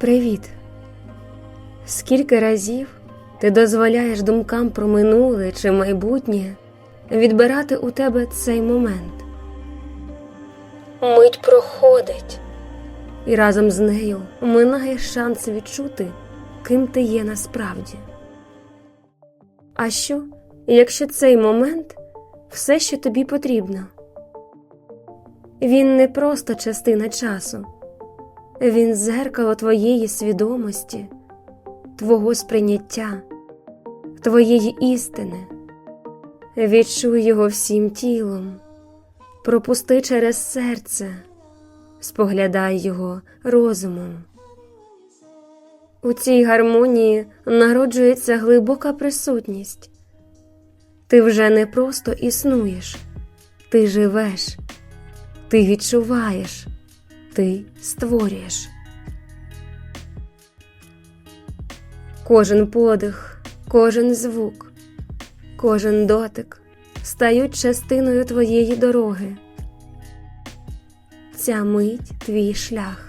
Привіт. Скільки разів ти дозволяєш думкам про минуле чи майбутнє відбирати у тебе цей момент? Мить проходить, і разом з нею минає шанс відчути, ким ти є насправді. А що, якщо цей момент все, що тобі потрібно? Він не просто частина часу. Він зеркало твоєї свідомості, твого сприйняття, твоєї істини. Відчуй його всім тілом, пропусти через серце, споглядай його розумом. У цій гармонії народжується глибока присутність. Ти вже не просто існуєш, ти живеш, ти відчуваєш ти створюєш. Кожен подих, кожен звук, кожен дотик стають частиною твоєї дороги. Ця мить твій шлях.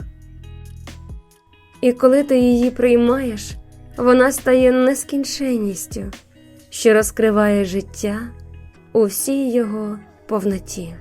І коли ти її приймаєш, вона стає нескінченністю, що розкриває життя у всій його повноті.